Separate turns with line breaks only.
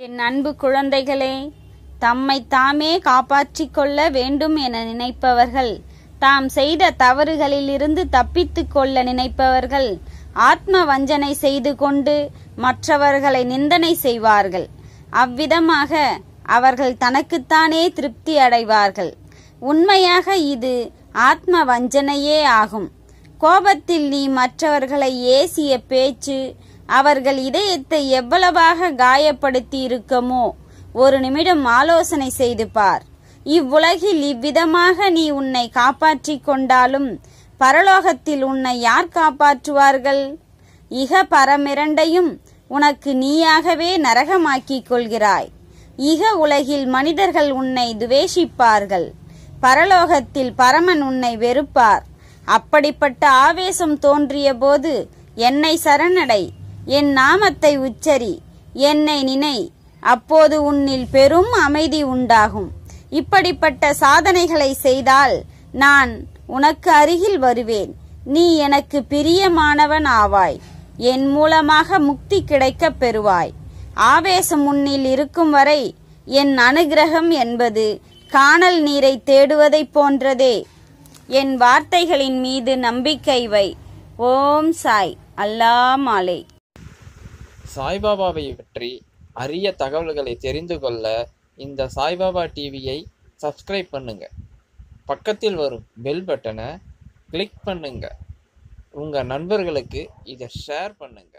என் அன்பு குழந்தைகளே தம்மை தாமே காப்பாற்றிக் கொள்ள வேண்டும் என நினைப்பவர்கள் தாம் செய்த தவறுகளிலிருந்து தப்பித்துக் கொள்ள நினைப்பவர்கள் ஆத்ம வஞ்சனை செய்து கொண்டு மற்றவர்களை நிந்தனை செய்வார்கள். அவ்விதமாக அவர்கள் தனக்குத்தானே திருப்தி அடைவார்கள். உண்மையாக இது ஆத்ம வஞ்சனையே ஆகும். கோபத்தில் நீ மற்றவர்களை ஏசிய பேச்சு அவர்கள் இதயத்தை எவ்வளவாக காயப்படுத்தி இருக்கமோ ஒரு நிமிடம் ஆலோசனை செய்து பார். இவ்வுலகில் இவ்விதமாக நீ உன்னை காப்பாற்றிக் கொண்டாலும் பரலோகத்தில் உன்னை யார் காப்பாற்றுவார்கள்? இக பரமிரண்டையும் உனக்கு நீயாகவே நரகமாக்கிக் கொள்கிறாய். இக உலகில் மனிதர்கள் உன்னை துவேஷிப்பார்கள். பரலோகத்தில் பரமன் உன்னை வெறுப்பார். அப்படிப்பட்ட ஆவேசம் தோன்றிய போது என்னை சரணடை. என் நாமத்தை உச்சரி என்னை நினை. அப்போது உன்னில் பெரும் அமைதி உண்டாகும். இப்படிப்பட்ட சாதனைகளை செய்தால் நான் உனக்கு அருகில் வருவேன். நீ எனக்கு பிரியமானவன் ஆவாய். என் மூலமாக முக்தி கிடைக்கப் பெறுவாய். ஆவேசம் உன்னில் இருக்கும் வரை என் அனுகிரகம் என்பது காணல் நீரை தேடுவதைப் போன்றதே. என் வார்த்தைகளின் மீது நம்பிக்கை வை. ஓம் சாய். அல்லா மாலை.
சாய்பாபாவை பற்றி அரிய தகவல்களை தெரிந்து கொள்ள இந்த சாய்பாபா டிவியை சப்ஸ்கிரைப் பண்ணுங்க. பக்கத்தில் வரும் பெல் பட்டனை கிளிக் பண்ணுங்க. உங்கள் நண்பர்களுக்கு இதை ஷேர் பண்ணுங்க.